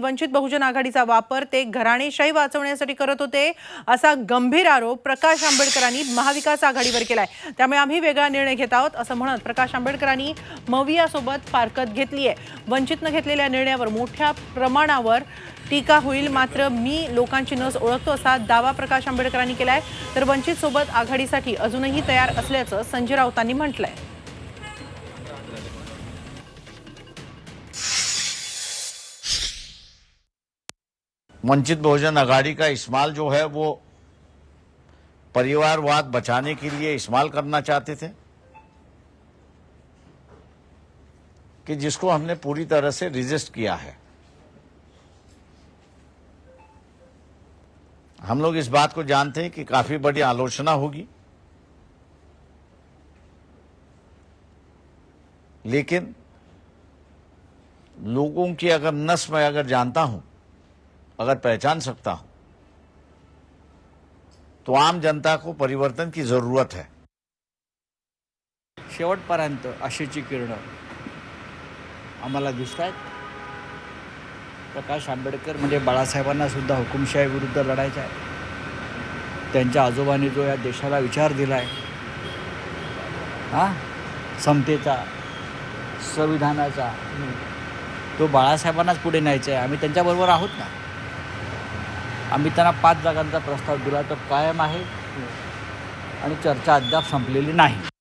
वंचित बहुजन आघाडीचा वापर ते घराणेशाही वाचवण्यासाठी करत होते असा गंभीर आरोप प्रकाश आंबेडकरांनी महाविकास आघाडीवर केलाय. त्यामुळे आम्ही वेगळा निर्णय घेत आहोत असं म्हणत प्रकाश आंबेडकरांनी मवियासोबत फारकत घेतली आहे वंचितनं घेतलेल्या निर्णयावर मोठ्या प्रमाणावर टीका होईल मात्र मी लोकांची नस ओळखतो असा दावा प्रकाश आंबेडकरांनी केलाय. तर वंचित सोबत आघाडीसाठी अजूनही तयार असल्याचं संजय राऊतांनी म्हटलंय. वंचित बहुजन अघाड़ी का इस्तेमाल जो है वो परिवारवाद बचाने के लिए इस्तेमाल करना चाहते थे कि जिसको हमने पूरी तरह से रिजिस्ट किया है। हम लोग इस बात को जानते हैं कि काफ़ी बड़ी आलोचना होगी। लेकिन लोगों की अगर नस मैं अगर जानता हूँ अगर पहचान सकता हूं तो आम जनता को परिवर्तन की जरूरत है। शेवटपर्यंत आशेची किरणं आम्हाला दिसत आहेत प्रकाश आंबेडकर म्हणजे बाळासाहेबांना सुद्धा हुकुमशाही विरुद्ध लढायचं आहे. त्यांच्या आजोबांनी जो या देशाला विचार दिला आहे हां समतेचा संविधानाचा तो बाळासाहेबांनाच पुढे न्यायचा आहे आम्ही त्यांच्याबरोबर आहोत ना? आम्ही त्यांना पाच जागांचा प्रस्ताव दिला तो कायम आहे. आणि चर्चा अद्याप संपलेली नाही.